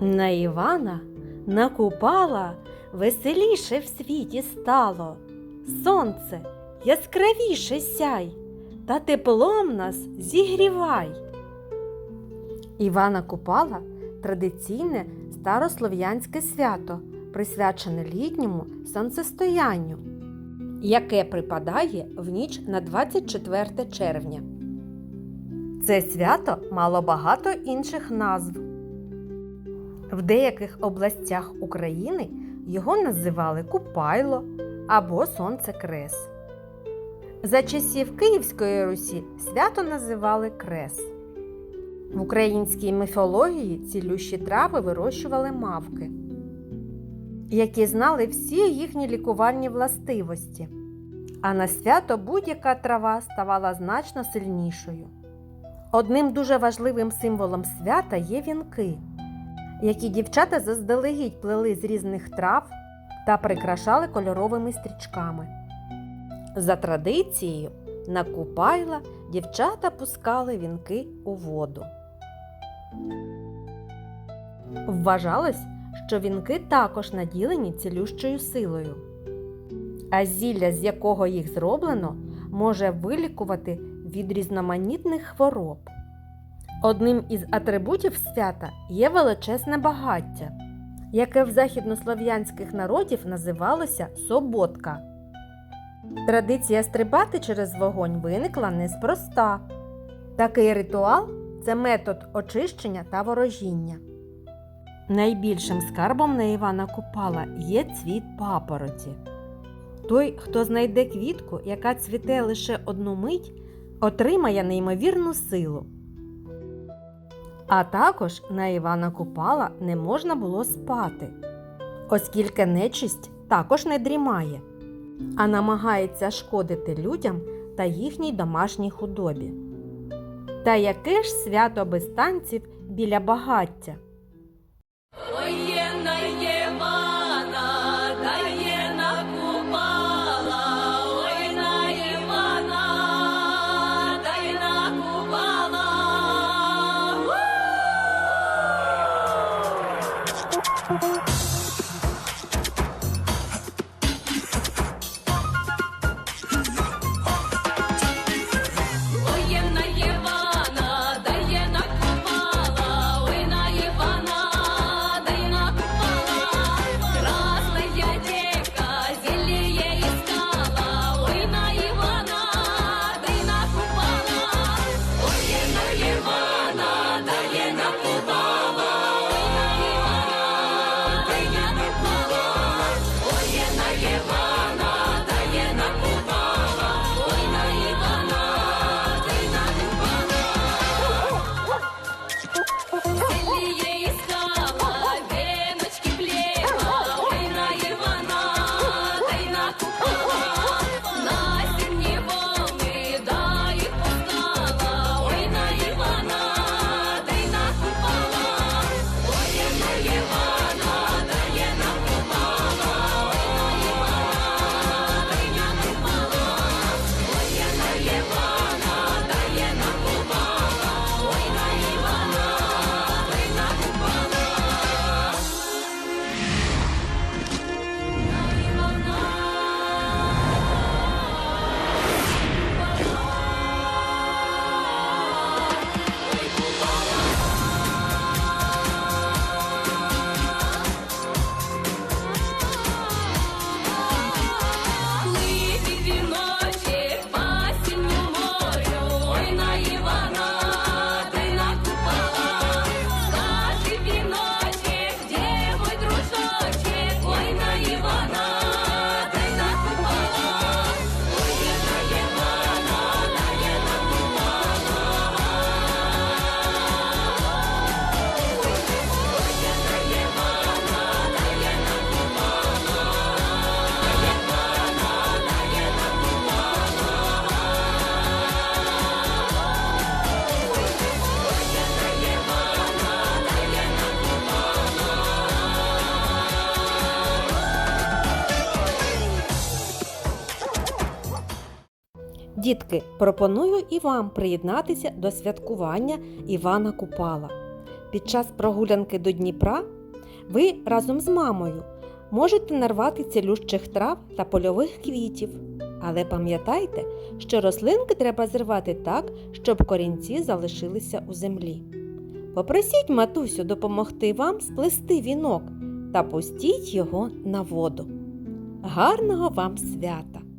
На Івана накупала веселіше в світі стало. Сонце яскравіше сяй, та теплом нас зігрівай. Івана Купала традиційне старослов'янське свято, присвячене літньому сонцестоянню, яке припадає в ніч на 24 червня. Це свято мало багато інших назв. В деяких областях України його називали Купайло або Сонцекрес. За часів Київської Русі свято називали Крес. В українській міфології цілющі трави вирощували мавки, які знали всі їхні лікувальні властивості. А на свято будь-яка трава ставала значно сильнішою. Одним дуже важливим символом свята є вінки, які дівчата заздалегідь плели з різних трав та прикрашали кольоровими стрічками. За традицією, на Купайла дівчата пускали вінки у воду. Вважалось, що вінки також наділені цілющою силою, а зілля, з якого їх зроблено, може вилікувати від різноманітних хвороб. Одним із атрибутів свята є величезне багаття, яке в західнослов'янських народів називалося соботка. Традиція стрибати через вогонь виникла неспроста. Такий ритуал це метод очищення та ворожіння. Найбільшим скарбом на Івана Купала є цвіт папороті. Той, хто знайде квітку, яка цвіте лише одну мить, отримає неймовірну силу. А також на Івана Купала не можна було спати, оскільки нечисть також не дрімає, а намагається шкодити людям та їхній домашній худобі. Та яке ж свято без танців біля багаття? Дітки, пропоную і вам приєднатися до святкування Івана Купала. Під час прогулянки до Дніпра ви разом з мамою можете нарвати цілющих трав та польових квітів. Але пам'ятайте, що рослинки треба зривати так, щоб корінці залишилися у землі. Попросіть матусю допомогти вам сплести вінок та пустіть його на воду. Гарного вам свята!